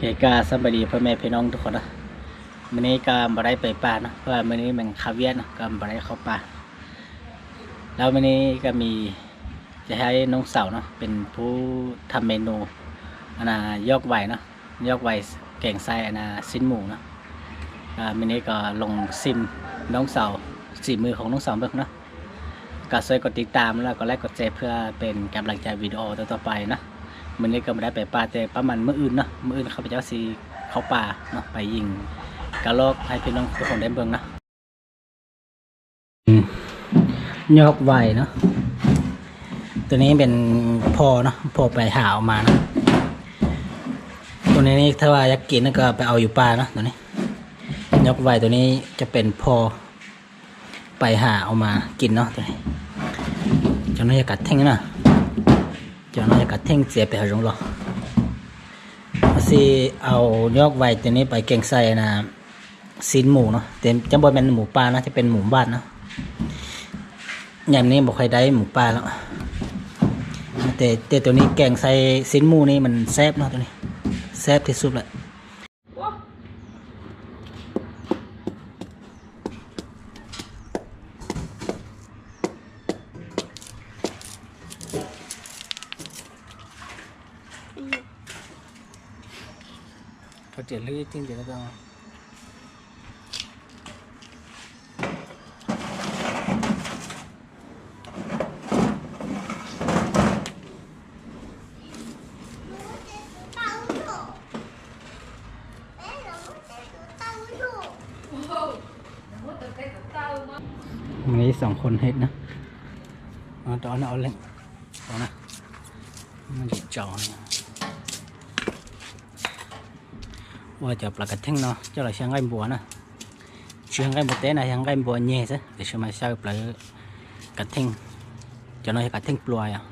เคก็สวัสดีพ่อแม่พี่น้องทุกคนนะมื้อนี้ก็บ่ได้ไปป่าเนาะเพราะว่ามื้อนี้มันคาเวียนนะก็บ่ได้เข้าป่าแล้วมื้อนี้ก็มีจะให้น้องสาวเนาะเป็นผู้ทำเมนูอันน่ะยอกไวเนาะยอกไวแกงไส้อันน่ะสิ้นหมูเนาะก็มื้อนี้ก็ลงซิมน้องสาวสีมือของน้องสาวเบิ่งเนาะก็ช่วยกดติดตามแล้วก็ไลค์กดแชร์เพื่อเป็นกำลังใจวิดีโอต่อไปนะ มันนี้ก็ไม่ได้ไปป่าแต่ประมาณเมื่ออื่นเนาะเมื่ออื่นเขาพเจ้าสีเขาป่าเนาะไปยิงกระโลกให้พี่น้องทุกคนได้เบิ่งเนาะยอกไหวเนาะตัวนี้เป็นพอเนาะพอไปหาเอามาเนาะตัวนี้นี่ถ้าว่าอยากกินก็ไปเอาอยู่ป่าเนาะตัวนี้ยอกไหวตัวนี้จะเป็นพอไปหาเอามากินเนาะตัวนี้จะน้อยกัดแท่งนะ cho nó cả thanh dẹp ไปหรงหรอสิเอายอกไว้ตัวนี้ไปแกงใส่นะซีนหมูเนาะเต็มจำบ่เป็นหมูปลานะจะเป็นหมูบ้านเนาะอย่างนี้บอกใครได้หมูปลาแล้วแต่แต่ตัวนี้แกงใส่ซีนหมูนี่มันแซ่บเนาะตัวนี้แซ่บที่สุดเลย เขาเจ็ดลือจริงเดี๋ยวก็วันนี้สองคนเฮ็ดนะเอาตอนเอาเล่งเอานะมันจะจ่อเนี่ย ว่าจะปลากระเทงเนาะจะเราเชียงไก่บัวนะเชียงไก่บัวเต้นะเชียงไก่บัวเย่ซะเดี๋ยวเชื่มาเช้าปลากระเทงจะน้อยกระเทงปลวยอะ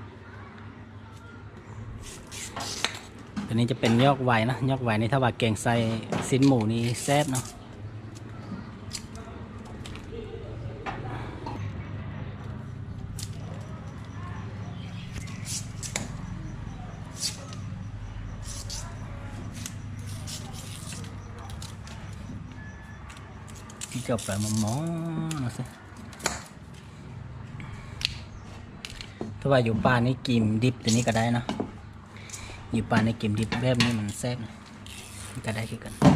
ตัวนี้จะเป็นยอกไวนะยอกไวนี่ถ้าว่าแกงใส่ซินหมูนี่แซ่บเนาะ ที่จะไปมอมอนะสิถ้าว่าอยู่ป่านี่กิมดิบตัวนี้ก็ได้นะอยู่ป่านนี้กิมดิบแบบนี้มันแซ่บก็ได้คือกัน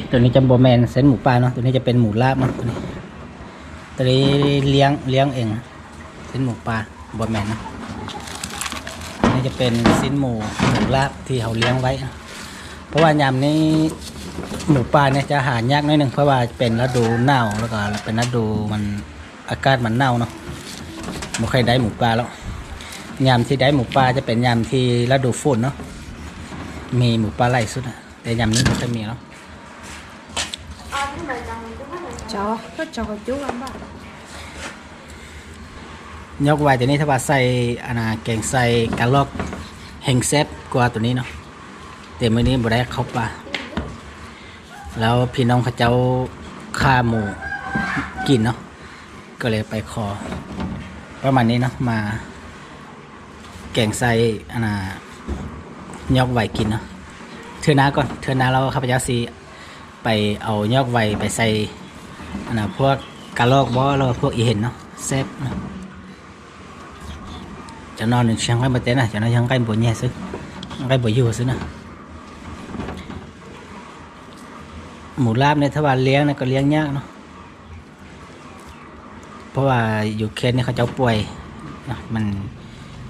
คตัวนี้จะโบแมนเส้นหมูปลาเนาะตัวนี้จะเป็นหมูลาบเนาะตัวนี้ตัวนี้เลี้ยงเลี้ยงเองเส้นหมูปลาโบแมนเนาะอันนี่จะเป็นสิ้นหมูหมูลาบที่เขาเลี้ยงไว้ เพราะว่ายามนี้หมูปลาเนี่ยจะหายากหน้อยหนึ่งเพราะว่าเป็นฤดูหนาวแล้วก็เป็นฤดูมันอากาศมันหนาวเนาะไม่ค่อยได้หมูปลาแล้วยามที่ได้หมูปลาจะเป็นยามที่ฤดูฝนเนาะมีหมูปลาไหลสุดอะแต่ยามนี้ไม่ค่อยมีแล้ว Chó, có chó có chú ăn bảo ยกไว้ตัวนี้ถ้าว่าใส่อนน่ะแกงใส่กะลอกแห้งแซ่บกว่าตัวนี้เนาะแต่มื้อนี้บ่ได้เข้าป่าแล้วพี่น้องเขาเจ้าฆ่าหมูกินเนาะก็เลยไปขอประมาณนี้เนาะมา แกงใส่อนน่ะยกไว้กินเนาะเทือน้าก่อนเทือน้าเราข้าพเจ้าสิไปเอายอกไว้ไปใส่ อันน่ะพวกกะลอกบ่แล้วพวกอีเห็นเนาะแซ่บเนาะ cho nó nên sang cái bát tế này cho nó sang cái bộ nhẹ xứ cái bộ dừa xứ nè หมูลาบเนี่ยถ้าว่าเลี้ยงนี่ยก็เลี้ยงยากเนาะเพราะว่าอยู่เคนนี่เขาเจ้าป่วยนะมัน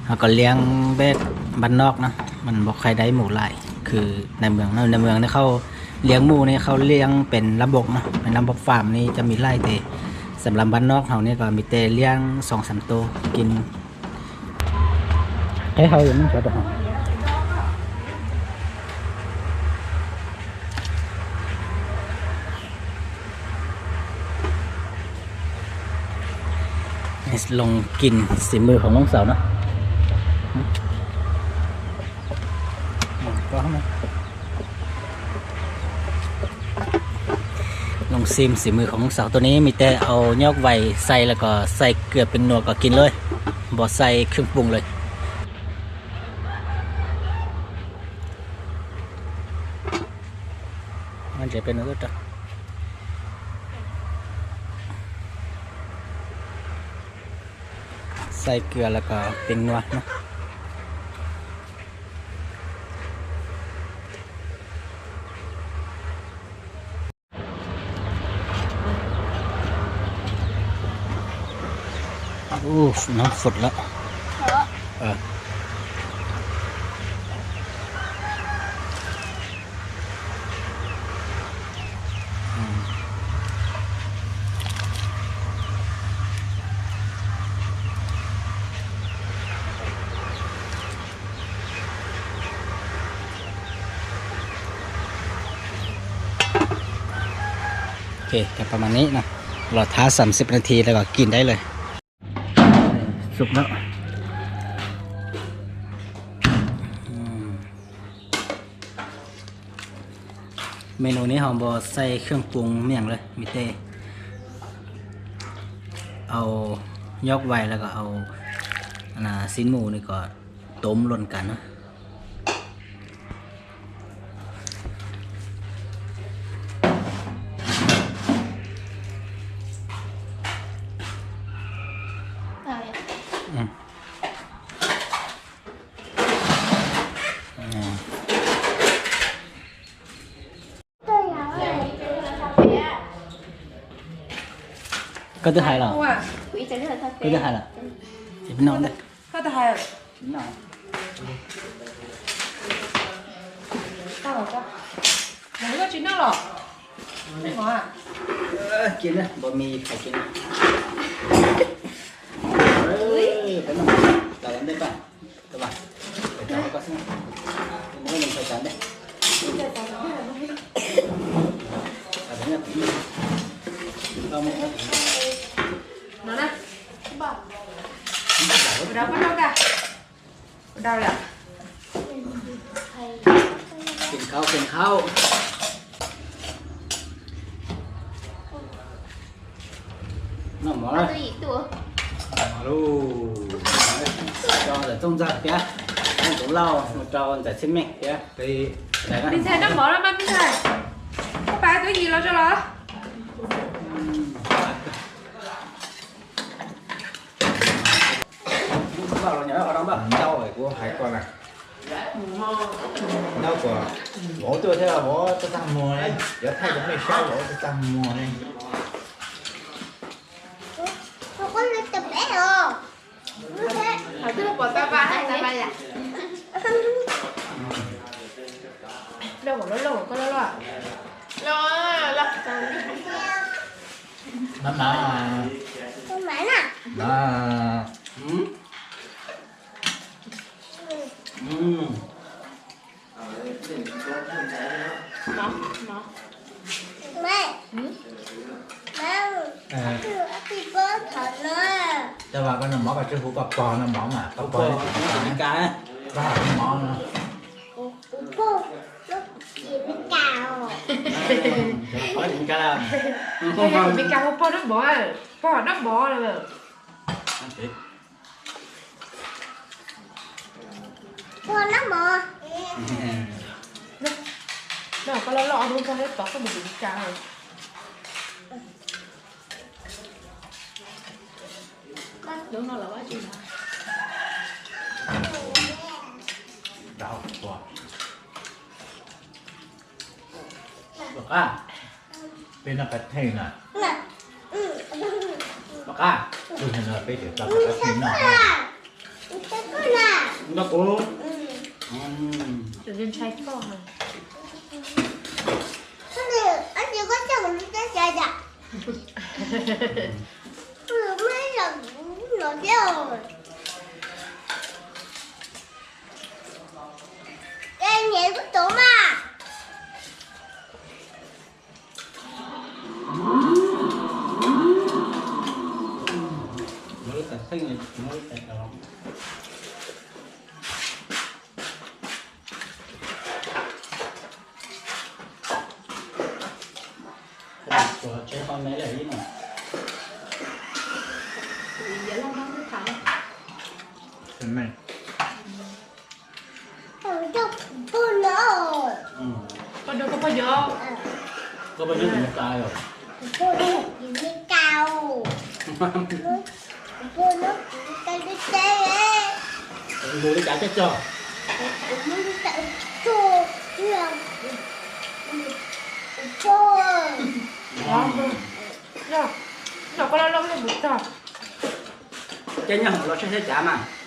เขาก็เลี้ยงแบบบ้านนอกเนาะมันบอกใครได้หมูหลายคือในเมืองในเมืองเนี่ยเขา เลี้ยงหมูเนี่ยเขาเลี้ยงเป็นระบบนะเป็นระบบฟาร์มนี่จะมีไร่แต่สำหรับบ้านนอกเขาเนี่ยก็มีแต่เลี้ยงสองสามตัวกินให้เขาอยู่นั่นเฉยๆลองกินสีมือของน้องสาวเนะอืมก็เข้ามาล องซิมสีมือของสาวตัวนี้มีแต่เอายอกไวใส่แล้วก็ใส่เกลือเป็นนัวก็กินเลยบ่ใส่เครื่องปรุงเลยมันจะเป็นอะไรจ้ะใส่เกลือแล้วก็เป็นนัวเนาะ โอ้น้ำฝุดแล้วเอออืมโอเคก็ประมาณนี้นะรอท้าสามสิบนาทีแล้วก็กินได้เลย สุกแล้วเมนูนี้หอมบอใส่เครื่องปรุงเมี่ยงเลยมิเต่เอายอกไว้แล้วก็เอาอันน่ะสิ้นหมูนี่ก็ต้มล่นกันเนาะ cái thứ hai là cái thứ hai là thì mình nói đây. Cái thứ hai là mình nói tao rồi tao. Mấy cái chuyện nào rồi mấy món à? Chuyện đó bò mì phải chuyện cái nào tao làm đây bạn. Tao bạn để cháu có sao mỗi lần phải chán đấy tao muốn berapa udah udah kengkau kengkau nomor itu malu cho là trong giặc kia không đủ lâu một trâu để xin mẹ kìa. Thì đi xe nó mở ra mắt đi xe có ba cái gì lo cho nó? vào là nhớ là đóng vào rau ừ. rồi của hải con này. Đâu còn bố tôi thế là bố tôi tạm mùa này, giờ thay giống này sao bố tôi tạm mùa đây không có nước tập bé rồi. Hãy subscribe cho kênh Ghiền Mì Gõ Để không bỏ lỡ những video hấp dẫn lo lo mama mama nè ว่าจะหูกับปอนะหมอมากับปอนี่ถึงตายนะการบ้าหมอนะกูกูลูกจีบไม่กล้าอะปอถึงการไม่อยากไม่กล้าปอน้ำบ่อปอน้ำบ่อเลยแบบปอน้ำบ่อเนาะก็เราเราเอาดูกันได้ปอก็ไม่ถึงการเลย đúng nó là quá chuyện đau quá. Bậc à bên là cái thề nè. Bậc à tôi hình là bên để tập cái thề nè nó cố. Ừ. Đừng chạy to hơn anh đừng có chồng nó chạy chạy lớn thế rồi. Cái nhé của tố mà. Mới tại sinh nhật mới tại đó Hãy subscribe cho kênh Ghiền Mì Gõ Để không bỏ lỡ những video hấp dẫn chấm này Pada kau pajak. Kau pajak di muka ayo. Di muka. Kau nak kita kita. Kau boleh cakap cakap. Kau boleh cakap cakap. Cakap. Lah, lah kalau lah boleh buka. Jangan, lo saya cakap mana.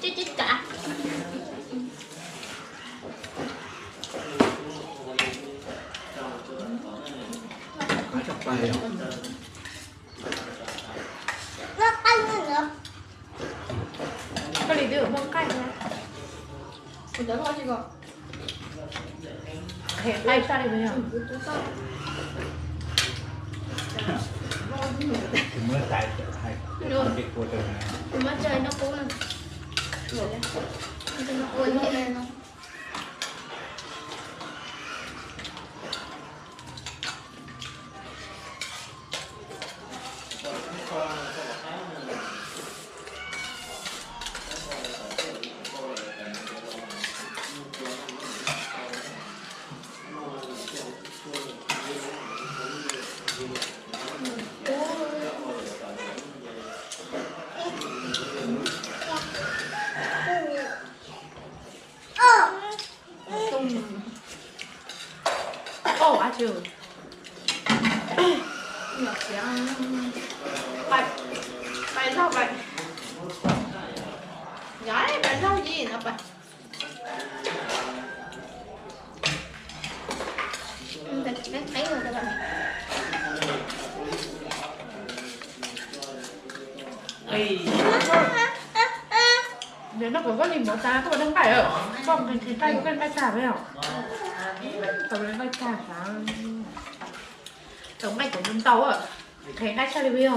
姐姐打嗯嗯我这里都有什跑个可以还有啥的没有 Mất trời nó cố lên Ngồi nó cố lên lên không เดี๋ยวนักก็ริมหัวตาก็มาตั้งไปเออช่องกันคือใต้ก็เป็นใกล้จ่าไปอะแต่เป็นใกล้จ่าจ้าตรงใกล้ของบนเตาอะใครใกล้ชาลิวิโอ